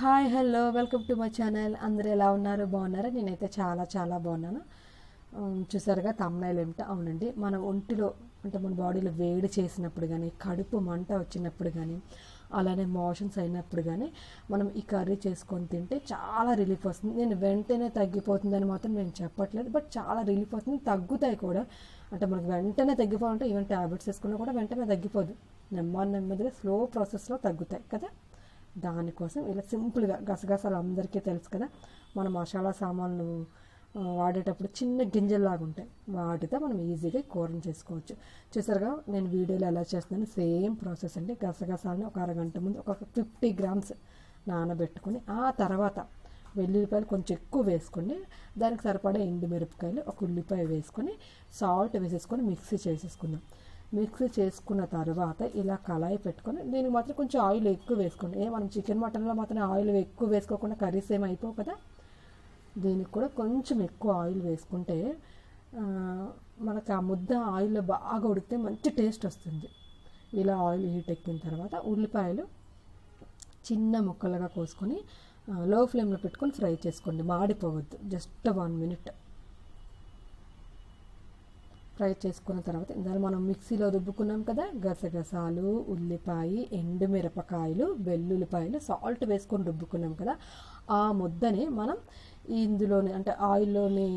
Hi hello welcome to my channel. అందరూ ఎలా ఉన్నారు? బాగున్నారా? నేనైతే చాలా చాలా బాగున్నాను. చూసారుగా తమ్నాయిలు ఏమిటో? అవునండి. మన ఒంటిలో అంటే మన బాడీలో వేడి చేసినప్పుడు కానీ కడుపు మంట వచ్చినప్పుడు కానీ అలానే మోషన్స్ అయినప్పుడు కానీ మనం ఈ కర్రీ చేసుకొని తింటే చాలా రిలీఫ్ వస్తుంది. నేను వెంటనే తగ్గిపోతుందని మాత్రం నేను చెప్పట్లేదు బట్ చాలా రిలీఫ్ వస్తుంది. తగ్గుతాయి కూడా. అంటే మనకు వెంటనే తగ్గిపోవాలంటే ఈవెన్ ట్యాబ్లెట్స్ వేసుకున్నా కూడా వెంటనే తగ్గిపోదు. నెమ్మది నెమ్మదిగా స్లో ప్రాసెస్లో తగ్గుతాయి కదా? దానికోసం ఇలా సింపుల్గా గసగసాలు అందరికీ తెలుసు కదా. మన మసాలా సామాన్లు వాడేటప్పుడు చిన్న గింజల్లాగా ఉంటాయి. వాటితో మనం ఈజీగా కూరని చేసుకోవచ్చు. చూసారుగా నేను వీడియోలో ఎలా చేస్తున్నాను సేమ్ ప్రాసెస్ అండి. గసగసాలని ఒక అరగంట ముందు ఒక ఫిఫ్టీ గ్రామ్స్ నానబెట్టుకొని ఆ తర్వాత వెల్లుల్లిపాయలు కొంచెం ఎక్కువ వేసుకొని దానికి సరిపడే ఎండు మిరపకాయలు ఒక ఉల్లిపాయ వేసుకొని సాల్ట్ వేసేసుకొని మిక్సీ చేసేసుకుందాం. మిక్స్ చేసుకున్న తర్వాత ఇలా కళాయి పెట్టుకొని దీనికి మాత్రం కొంచెం ఆయిల్ ఎక్కువ వేసుకోండి. ఏ మనం చికెన్ మటన్లో మాత్రం ఆయిల్ ఎక్కువ వేసుకోకుండా కర్రీస్ ఏమి అయిపోవు కదా? దీనికి కూడా కొంచెం ఎక్కువ ఆయిల్ వేసుకుంటే మనకి మనకు ఆ ముద్ద ఆయిల్లో బాగా ఉడికితే మంచి టేస్ట్ వస్తుంది. ఇలా ఆయిల్ హీట్ ఎక్కిన తర్వాత ఉల్లిపాయలు చిన్న ముక్కలుగా కోసుకొని లో ఫ్లేమ్లో పెట్టుకొని ఫ్రై చేసుకోండి. మాడిపోవద్దు. Just one minute. ఫ్రై చేసుకున్న తర్వాత ఇందాక మనం మిక్సీలో రుబ్బుకున్నాం కదా గసగసాలు ఉల్లిపాయ ఎండు మిరపకాయలు వెల్లుల్లిపాయలు సాల్ట్ వేసుకొని రుబ్బుకున్నాం కదా ఆ ముద్దని మనం ఇందులోని అంటే ఆయిల్లోని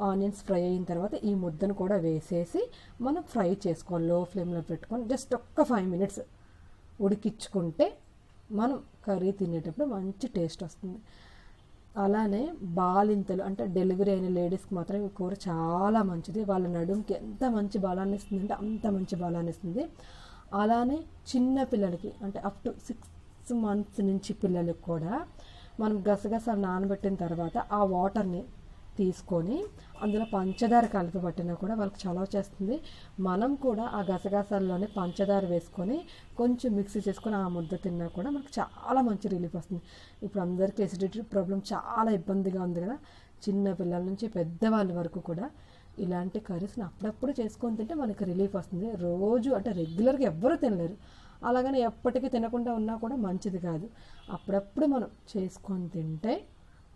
ఆనియన్స్ ఫ్రై అయిన తర్వాత ఈ ముద్దను కూడా వేసేసి మనం ఫ్రై చేసుకోవాలి లో ఫ్లేమ్లో పెట్టుకొని జస్ట్ ఒక్క ఫైవ్ మినిట్స్ ఉడికించుకుంటే మనం కర్రీ తినేటప్పుడు మంచి టేస్ట్ వస్తుంది. అలానే బాలింతలు అంటే డెలివరీ అయిన లేడీస్కి మాత్రం ఈ కూర చాలా మంచిది. వాళ్ళ నడుముకి ఎంత మంచి బలాన్ని ఇస్తుంది అంటే అంత మంచి బలాన్ని ఇస్తుంది. అలానే చిన్న పిల్లలకి అంటే అప్ టు సిక్స్ మంత్స్ నుంచి పిల్లలకి కూడా మనం గసగసాలు నానబెట్టిన తర్వాత ఆ వాటర్ని తీసుకొని అందులో పంచదార కలిపి పట్టినా కూడా వాళ్ళకి చలవ చేస్తుంది. మనం కూడా ఆ గసగసాల్లోనే పంచదార వేసుకొని కొంచెం మిక్సీ చేసుకొని ఆ ముద్ద తిన్నా కూడా మనకు చాలా మంచి రిలీఫ్ వస్తుంది. ఇప్పుడు అందరికీ ఎసిడిటీ ప్రాబ్లం చాలా ఇబ్బందిగా ఉంది కదా. చిన్న పిల్లల నుంచి పెద్దవాళ్ళ వరకు కూడా ఇలాంటి కర్రీస్ని అప్పుడప్పుడు చేసుకొని తింటే మనకి రిలీఫ్ వస్తుంది. రోజు అంటే రెగ్యులర్గా ఎవ్వరూ తినలేరు. అలాగని ఎప్పటికీ తినకుండా ఉన్నా కూడా మంచిది కాదు. అప్పుడప్పుడు మనం చేసుకొని తింటే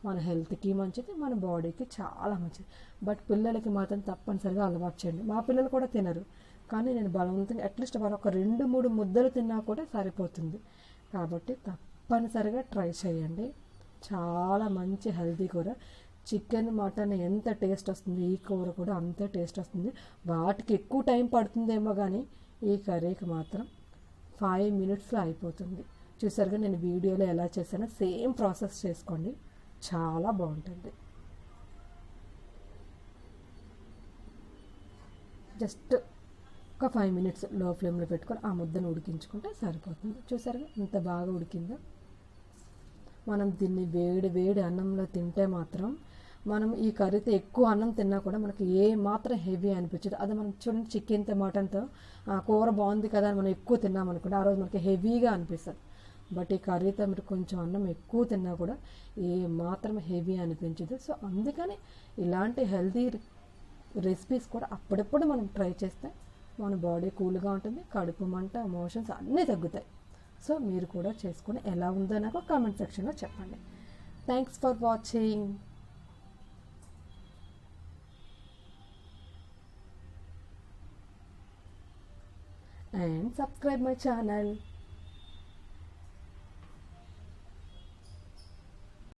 మన హెల్త్కి మంచిది మన బాడీకి చాలా మంచిది. బట్ పిల్లలకి మాత్రం తప్పనిసరిగా అలవాటు చేయండి. మా పిల్లలు కూడా తినరు. కానీ నేను బలవంతంగా అట్లీస్ట్ వారు ఒక రెండు మూడు ముద్దలు తిన్నా కూడా సరిపోతుంది. కాబట్టి తప్పనిసరిగా ట్రై చేయండి. చాలా మంచి హెల్తీ కూర. చికెన్ మటన్ ఎంత టేస్ట్ వస్తుంది ఈ కూర కూడా అంతే టేస్ట్ వస్తుంది. వాటికి ఎక్కువ టైం పడుతుందేమో కానీ ఈ కర్రీకి మాత్రం ఫైవ్ మినిట్స్లో అయిపోతుంది. చూసారుగా నేను వీడియోలో ఎలా చేశానో? సేమ్ ప్రాసెస్ చేసుకోండి. చాలా బాగుంటుంది. జస్ట్ ఒక ఫైవ్ మినిట్స్లో ఫ్లేమ్లో పెట్టుకొని ఆ ముద్దను ఉడికించుకుంటే సరిపోతుంది. చూసారుగా ఇంత బాగా ఉడికిందో. మనం దీన్ని వేడి వేడి అన్నంలో తింటే మాత్రం మనం ఈ కర్రీతో ఎక్కువ అన్నం తిన్నా కూడా మనకి ఏ మాత్రం హెవీ అనిపించదు. అదే మనం చూడండి చికెన్తో మటన్తో ఆ కూర బాగుంది కదా అని మనం ఎక్కువ తిన్నాం అనుకుంటే ఆ రోజు మనకి హెవీగా అనిపిస్తుంది. బట్ ఈ కర్రీతో మీరు కొంచెం అన్నం ఎక్కువ తిన్నా కూడా ఏ మాత్రం హెవీ అనిపించదు. సో అందుకని ఇలాంటి హెల్తీ రెసిపీస్ కూడా అప్పుడప్పుడు మనం ట్రై చేస్తే మన బాడీ కూల్గా ఉంటుంది కడుపు మంట ఎమోషన్స్ అన్నీ తగ్గుతాయి. సో మీరు కూడా చేసుకుని ఎలా ఉందో నాకు కామెంట్ సెక్షన్లో చెప్పండి. Thanks for watching and subscribe my channel.